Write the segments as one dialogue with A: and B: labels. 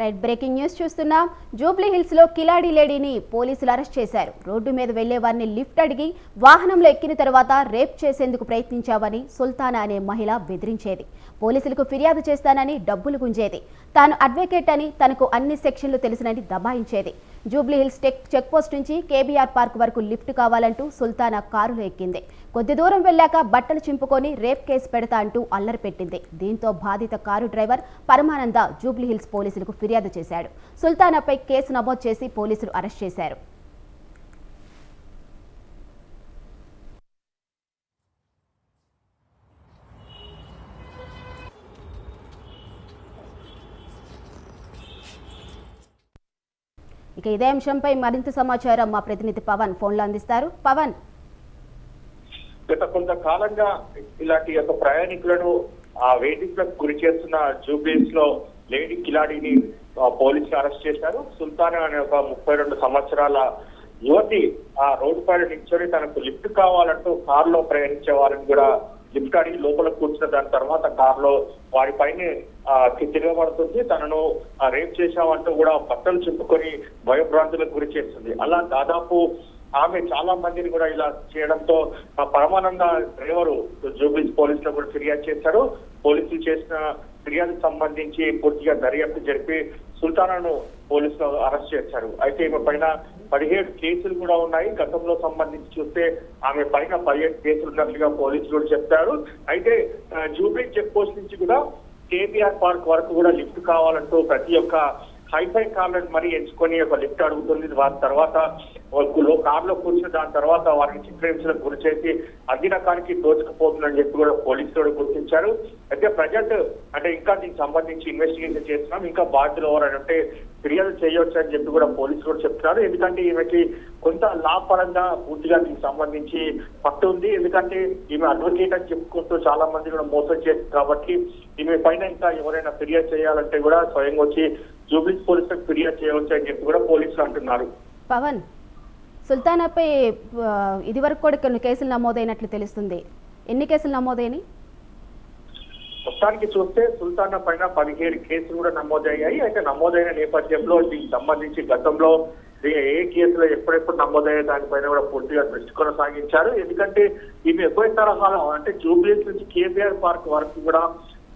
A: Right breaking news చూస్తున్నాం. జూబ్లీ హిల్స్లో కిలాడి లేడీని పోలీసులు అరెస్ట్ చేశారు. రోడ్డు మీద వెళ్ళే వారిని లిఫ్ట్ అడిగి వాహనంలో ఎక్కిన తర్వాత రేప్ చేసేందుకు ప్రయత్నించావని సుల్తానా అనే మహిళ బెదిరించేది. పోలీసులకు ఫిర్యాదు చేస్తానని డబ్బులు గుంజేది. తాను అడ్వకేట్ అని తనకు అన్ని సెక్షన్లు తెలుసునని దబాయించేది. జూబ్లీహిల్స్ టెక్ చెక్ పోస్ట్ నుంచి కేబీఆర్ పార్క్ వరకు లిఫ్ట్ కావాలంటూ సుల్తానా కారులో ఎక్కింది. కొద్ది దూరం వెళ్ళాక బట్టలు చింపుకొని రేప్ కేసు పెడతా అంటూ అల్లరి పెట్టింది. దీంతో బాధిత కారు డ్రైవర్ పరమానంద జూబ్లీహిల్స్ పోలీసులకు ఫిర్యాదు చేశాడు. సుల్తానాపై కేసు నమోదు చేసి పోలీసులు అరెస్ట్ చేశారు. ఇక ఇదే అంశంపై మరింత సమాచారం మా ప్రతినిధి పవన్ ఫోన్లో అందిస్తారు. పవన్.
B: గత కొంతకాలంగా ఇలాంటి యొక్క ప్రయాణికులను ఆ వేధింపులకు గురి చేస్తున్న జూబ్లీస్లో లేడీ కిలాడిని పోలీసులు అరెస్ట్ చేశారు. సుల్తానా అనే ఒక ముప్పై రెండు సంవత్సరాల యువతి ఆ రోడ్డు పైన నిల్చొని తనకు లిఫ్ట్ కావాలంటూ కారులో ప్రయాణించే వారిని కూడా లిఫ్ట్ అడిగి లోపల కూర్చున్న దాని తర్వాత కారులో వారిపైన ఆ, తిరగబడుతుంది తనను రేప్ చేశామంటూ కూడా బట్టలు చింపుకొని భయభ్రాంతులకు గురి చేస్తుంది. అలా దాదాపు ఆమె చాలా మందిని కూడా ఇలా చేయడంతో ఆ పరమానంద డ్రైవరు జూబ్లీస్ పోలీసులు కూడా ఫిర్యాదు చేశారు. పోలీసులు చేసిన ఫిర్యాదు సంబంధించి పూర్తిగా దర్యాప్తు జరిపి సుల్తానాను పోలీసులు అరెస్ట్ చేశారు. అయితే ఈమె పైన పదిహేడు కేసులు కూడా ఉన్నాయి. గతంలో సంబంధించి చూస్తే ఆమె పైన పదిహేడు కేసులు ఉన్నట్లుగా పోలీసులు కూడా చెప్తారు. అయితే జూబ్లీ చెక్ పోస్ట్ నుంచి కూడా కేబీఆర్ పార్క్ వరకు కూడా లిఫ్ట్ కావాలంటూ ప్రతి ఒక్క హైఫై కార్లను మరీ ఎంచుకొని ఒక లిఫ్ట్ అడుగుతుంది. వారి తర్వాత లో కార్లో కూర్చుని దాని తర్వాత వారికి చిత్రహింసలకు గురి చేసి అగ్నిరకానికి దోచుకుపోతుందని చెప్పి కూడా పోలీసులు గుర్తించారు. అయితే ప్రజెంట్ అంటే ఇంకా దీనికి సంబంధించి ఇన్వెస్టిగేషన్ చేస్తున్నాం. ఇంకా బాధ్యులు ఎవరైనా ఫిర్యాదు చేయొచ్చు అని చెప్పి కూడా పోలీసులు కూడా చెప్తున్నారు. ఎందుకంటే ఈమెకి కొంత లా పరంగా పూర్తిగా దీనికి సంబంధించి పట్టు ఉంది. ఎందుకంటే ఈమె అడ్వకేట్ అని చెప్పుకుంటూ చాలా మంది కూడా మోసం చేస్తుంది కాబట్టి ఈమె పైన ఇంకా ఎవరైనా ఫిర్యాదు చేయాలంటే కూడా స్వయంగా వచ్చి జూబ్లీస్ పోలీసులకు ఫిర్యాదు చేయవచ్చు అని చెప్పి కూడా పోలీసులు అంటున్నారు.
A: పవన్ సుల్తానాపై ఇది ఇదివరకు కూడా కొన్ని కేసులు నమోదైనట్లు తెలుస్తుంది. ఎన్ని కేసులు నమోదైనాయి?
B: మొత్తానికి చూస్తే సుల్తాన పైన పదిహేడు కేసులు కూడా నమోదయ్యాయి. అయితే నమోదైన నేపథ్యంలో దీనికి సంబంధించి గతంలో ఏ- కేసులో ఎప్పుడెప్పుడు నమోదయ్యే దానిపైన కూడా పూర్తిగా దృష్టి కొనసాగించారు. ఎందుకంటే ఇవి ఎక్కువ తరహాలో అంటే జూబ్లీస్ నుంచి కేబీఆర్ పార్క్ వరకు కూడా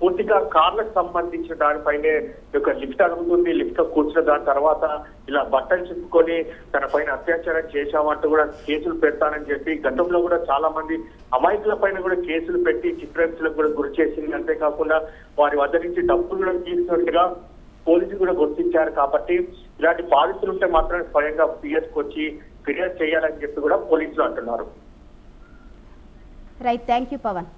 B: పూర్తిగా కార్లకు సంబంధించిన దానిపైనే యొక్క లిఫ్ట్ అడుగుతుంది లిఫ్ట్లో కూర్చున్న దాని తర్వాత ఇలా బట్టలు చింపుకొని తన పైన అత్యాచారం చేశామంటూ కూడా కేసులు పెడతానని చెప్పి గతంలో కూడా చాలా మంది అమాయకుల పైన కూడా కేసులు పెట్టి చిత్రహింసలకు కూడా గురి చేసింది. అంతేకాకుండా వారి వద్ద నుంచి డబ్బులు కూడా తీసుకున్నట్టుగా పోలీసులు కూడా గుర్తించారు కాబట్టి ఇలాంటి బాధితులు ఉంటే మాత్రం స్వయంగా పిఎస్కి వచ్చి ఫిర్యాదు చేయాలని చెప్పి కూడా పోలీసులు అంటున్నారు.
A: Right thank you Pawan